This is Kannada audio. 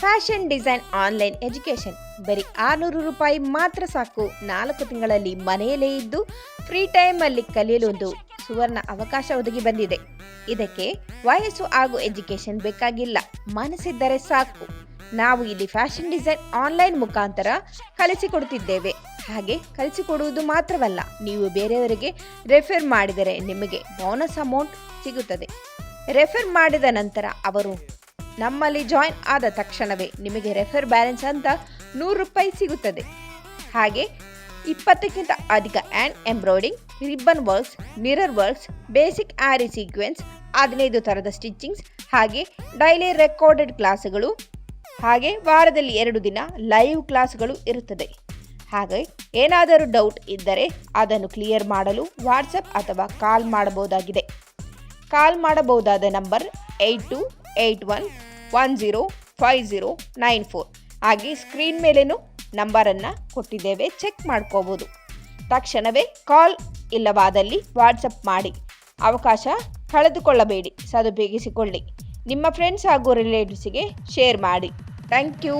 ಫ್ಯಾಷನ್ ಡಿಸೈನ್ ಆನ್ಲೈನ್ ಎಜುಕೇಶನ್ ಬರೀ ಆರುನೂರು ರೂಪಾಯಿ ಮಾತ್ರ ಸಾಕು. ನಾಲ್ಕು ತಿಂಗಳಲ್ಲಿ ಮನೆಯಲ್ಲೇ ಇದ್ದು ಫ್ರೀ ಟೈಮಲ್ಲಿ ಕಲಿಯಲು ಒಂದು ಸುವರ್ಣ ಅವಕಾಶ ಒದಗಿ ಬಂದಿದೆ. ಇದಕ್ಕೆ ವಯಸ್ಸು ಹಾಗೂ ಎಜುಕೇಶನ್ ಬೇಕಾಗಿಲ್ಲ. ಮನಸ್ಸಿದ್ದರೆ ಸಾಕು. ನಾವು ಇಲ್ಲಿ ಫ್ಯಾಷನ್ ಡಿಸೈನ್ ಆನ್ಲೈನ್ ಮುಖಾಂತರ ಕಲಿಸಿಕೊಡುತ್ತಿದ್ದೇವೆ. ಹಾಗೆ ಕಲಿಸಿಕೊಡುವುದು ಮಾತ್ರವಲ್ಲ, ನೀವು ಬೇರೆಯವರಿಗೆ ರೆಫರ್ ಮಾಡಿದರೆ ನಿಮಗೆ ಬೋನಸ್ ಅಮೌಂಟ್ ಸಿಗುತ್ತದೆ. ರೆಫರ್ ಮಾಡಿದ ನಂತರ ಅವರು ನಮ್ಮಲ್ಲಿ ಜಾಯಿನ್ ಆದ ತಕ್ಷಣವೇ ನಿಮಗೆ ರೆಫರ್ ಬ್ಯಾಲೆನ್ಸ್ ಅಂತ ನೂರು ರೂಪಾಯಿ ಸಿಗುತ್ತದೆ. ಹಾಗೆ ಇಪ್ಪತ್ತಕ್ಕಿಂತ ಅಧಿಕ and embroidering, ribbon works, mirror works, basic aari sequence, ಹದಿನೈದು ಥರದ ಸ್ಟಿಚಿಂಗ್ಸ್ ಹಾಗೆ ಡೈಲಿ ರೆಕಾರ್ಡೆಡ್ ಕ್ಲಾಸ್ಗಳು, ಹಾಗೆ ವಾರದಲ್ಲಿ ಎರಡು ದಿನ ಲೈವ್ ಕ್ಲಾಸ್ಗಳು ಇರುತ್ತದೆ. ಹಾಗೆ ಏನಾದರೂ ಡೌಟ್ ಇದ್ದರೆ ಅದನ್ನು ಕ್ಲಿಯರ್ ಮಾಡಲು ವಾಟ್ಸಪ್ ಅಥವಾ ಕಾಲ್ ಮಾಡಬಹುದಾಗಿದೆ. ಕಾಲ್ ಮಾಡಬಹುದಾದ number eight two eight one one zero five zero nine four. ಹಾಗೆ ಸ್ಕ್ರೀನ್ ಮೇಲೇನು ನಂಬರನ್ನು ಕೊಟ್ಟಿದ್ದೇವೆ ಚೆಕ್ ಮಾಡ್ಕೋಬೋದು. ತಕ್ಷಣವೇ ಕಾಲ್ ಇಲ್ಲವಾದಲ್ಲಿ ವಾಟ್ಸಪ್ ಮಾಡಿ. ಅವಕಾಶ ಕಳೆದುಕೊಳ್ಳಬೇಡಿ, ಸದುಪಯೋಗಿಸಿಕೊಳ್ಳಿ. ನಿಮ್ಮ ಫ್ರೆಂಡ್ಸ್ ಹಾಗೂ ರಿಲೇಟಿವ್ಸಿಗೆ ಶೇರ್ ಮಾಡಿ. Thank you